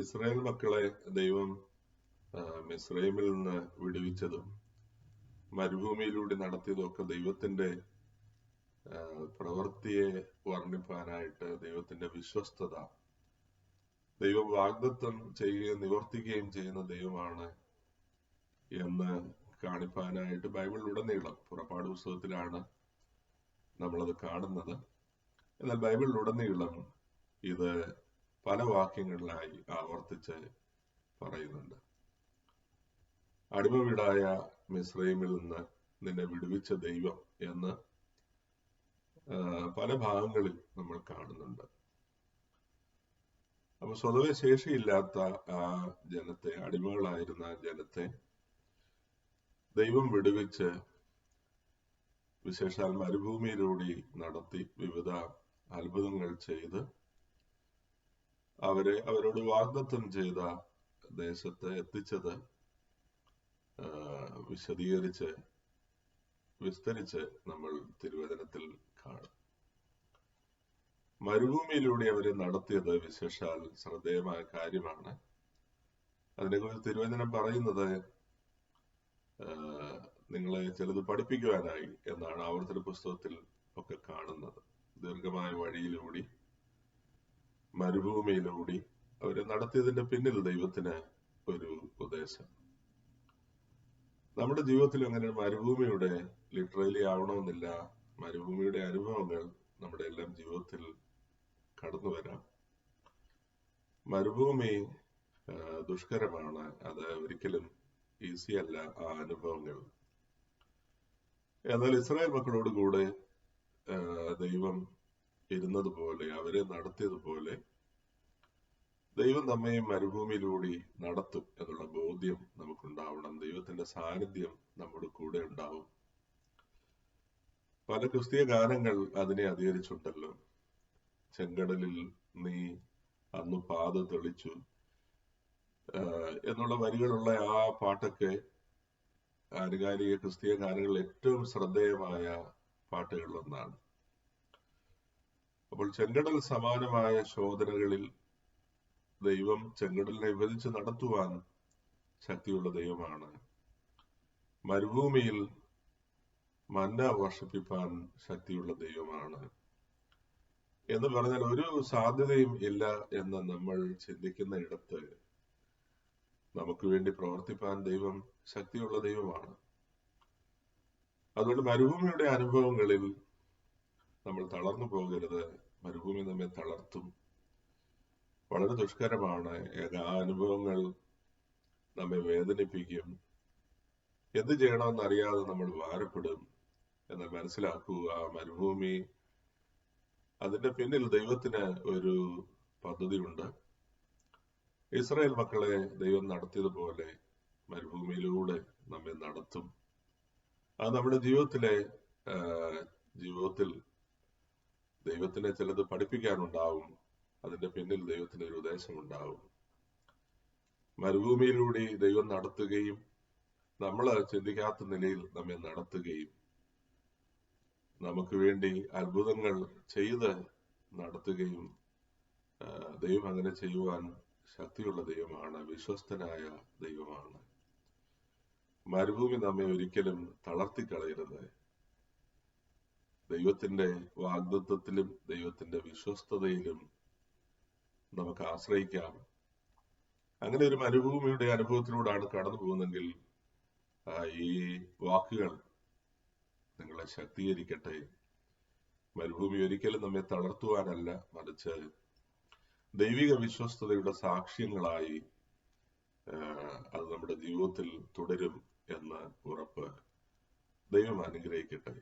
Israel മക്കളെ ദൈവം മിസ്രൈമിൽ നിന്ന് വിടുവിച്ചതും മരുഭൂമിയിലൂടെ നടത്തിയതും ഒക്കെ ദൈവത്തിന്റെ പ്രവൃത്തിയെ വർണിപ്പാനായിട്ട് ദൈവത്തിന്റെ വിശ്വസ്തത. ദൈവം വാഗ്ദത്വം ചെയ്യുകയും നിവർത്തിക്കുകയും ചെയ്യുന്ന ദൈവമാണ് എന്ന് കാണിപ്പാനായിട്ട് ബൈബിളിലുടനീളം പുറപ്പാട് പുസ്തകത്തിലാണ് നമ്മളത് കാണുന്നത്. എന്നാൽ ബൈബിളിലുടനീളം ഇത് പല വാക്യങ്ങളിലായി ആവർത്തിച്ച് പറയുന്നുണ്ട്. അടിമ വീടായ മിസ്രൈമിൽ നിന്ന് നിന്നെ വിടുവിച്ച ദൈവം എന്ന് പല ഭാഗങ്ങളിൽ നമ്മൾ കാണുന്നുണ്ട്. അപ്പൊ സ്വതവേ ശേഷിയില്ലാത്ത ആ ജനത്തെ അടിമകളായിരുന്ന ജനത്തെ ദൈവം വിടുവിച്ച് വിശേഷാൽ മരുഭൂമിയിലൂടെ നടത്തി വിവിധ അത്ഭുതങ്ങൾ ചെയ്ത് അവരെ അവരോട് വാഗ്ദത്തം ചെയ്ത ദേശത്തെ എത്തിച്ചത് വിശദീകരിച്ച് വിസ്തരിച്ച് നമ്മൾ തിരുവചനത്തിൽ കാണും. മരുഭൂമിയിലൂടെ അവരെ നടത്തിയത് വിശേഷാൽ ശ്രദ്ധേയമായ കാര്യമാണ്. അതിനെക്കുറിച്ച് തിരുവചനം പറയുന്നത് നിങ്ങളെ ചിലത് പഠിപ്പിക്കുവാനായി എന്നാണ് ആവർത്തന പുസ്തകത്തിൽ ഒക്കെ കാണുന്നത്. ദീർഘമായ വഴിയിലൂടെ മരുഭൂമിയിലൂടെ അവരെ നടത്തിയതിന്റെ പിന്നിൽ ദൈവത്തിന് ഒരു ഉപദേശം. നമ്മുടെ ജീവിതത്തിൽ അങ്ങനെ മരുഭൂമിയുടെ ലിറ്ററലി ആവണമെന്നില്ല. മരുഭൂമിയുടെ അനുഭവങ്ങൾ നമ്മുടെ എല്ലാം ജീവിതത്തിൽ കടന്നു വരാം. മരുഭൂമി ദുഷ്കരമാണ്. അത് ഒരിക്കലും ഈസി അല്ല ആ അനുഭവങ്ങൾ. എന്നാൽ ഇസ്രായേൽ മക്കളോട് കൂടെ ദൈവം ഇരുന്നതുപോലെ അവരെ നടത്തിയതുപോലെ ദൈവം നമ്മെ മരുഭൂമിയിലൂടെ നടത്തും എന്നുള്ള ബോധ്യം നമുക്കുണ്ടാവണം. ദൈവത്തിന്റെ സാന്നിധ്യം നമ്മുടെ കൂടെ ഉണ്ടാവും. പല ക്രിസ്തീയ ഗാനങ്ങൾ അതിനെ അധികരിച്ചുണ്ടല്ലോ. ചെങ്കടലിൽ നീ അന്ന് പാത തെളിച്ചു. എന്നുള്ള വരികളുള്ള ആ പാട്ടൊക്കെ ആനുകാലിക ക്രിസ്തീയ ഗാനങ്ങളിൽ ഏറ്റവും ശ്രദ്ധേയമായ പാട്ടുകളിലൊന്നാണ്. അപ്പോൾ ചെങ്കടൽ സമാനമായ ശോധനകളിൽ ദൈവം ചെങ്കടലിനെ വിഭജിച്ച് നടത്തുവാൻ ശക്തിയുള്ള ദൈവമാണ്. മരുഭൂമിയിൽ മന്ന വർഷിപ്പിപ്പാൻ ശക്തിയുള്ള ദൈവമാണ്. എന്ന് പറഞ്ഞാൽ ഒരു സാധ്യതയും ഇല്ല എന്ന് നമ്മൾ ചിന്തിക്കുന്ന ഇടത്ത് നമുക്ക് വേണ്ടി പ്രവർത്തിപ്പാൻ ദൈവം ശക്തിയുള്ള ദൈവമാണ്. അതുകൊണ്ട് മരുഭൂമിയുടെ അനുഭവങ്ങളിൽ നമ്മൾ തളർന്നു പോകരുത് മരുഭൂമി നമ്മെ തളർത്തും. വളരെ ദുഷ്കരമാണ് അനുഭവങ്ങൾ നമ്മെ വേദനിപ്പിക്കും. എന്ത് ചെയ്യണമെന്ന് അറിയാതെ നമ്മൾ ഭാരപ്പെടും എന്ന് മനസ്സിലാക്കുക മരുഭൂമി. അതിന്റെ പിന്നിൽ ദൈവത്തിന് ഒരു പദ്ധതിയുണ്ട്. ഇസ്രായേൽ മക്കളെ ദൈവം നടത്തിയതുപോലെ മരുഭൂമിയിലൂടെ നമ്മെ നടത്തും. അത് നമ്മുടെ ജീവിതത്തിലെ ജീവിതത്തിൽ ദൈവത്തിനെ ചിലത് പഠിപ്പിക്കാനുണ്ടാവും. അതിന്റെ പിന്നിൽ ദൈവത്തിന് ഒരു ഉദ്ദേശമുണ്ടാവും മരുഭൂമിയിലൂടെ ദൈവം നടത്തുകയും നമ്മൾ ചിന്തിക്കാത്ത നിലയിൽ നമ്മെ നടത്തുകയും നമുക്ക് വേണ്ടി അത്ഭുതങ്ങൾ ചെയ്ത് നടത്തുകയും ദൈവം അങ്ങനെ ചെയ്യുവാൻ ശക്തിയുള്ള ദൈവമാണ് വിശ്വസ്തനായ ദൈവമാണ്. മരുഭൂമി നമ്മെ ഒരിക്കലും തളർത്തിക്കളയരുത്. ദൈവത്തിന്റെ വാഗ്ദത്വത്തിലും ദൈവത്തിന്റെ വിശ്വസ്തതയിലും നമുക്ക് ആശ്രയിക്കാം. അങ്ങനെ ഒരു മരുഭൂമിയുടെ അനുഭവത്തിലൂടെയാണ് കടന്നു പോകുന്നതെങ്കിൽ ഈ വാക്കുകൾ നിങ്ങളെ ശക്തീകരിക്കട്ടെ. മരുഭൂമി ഒരിക്കലും നമ്മെ തളർത്തുവാനല്ല മറിച്ച് ദൈവിക വിശ്വസ്തതയുടെ സാക്ഷ്യങ്ങളായി അത് നമ്മുടെ ജീവിതത്തിൽ തുടരും എന്ന ഉറപ്പ് ദൈവം അനുഗ്രഹിക്കട്ടെ.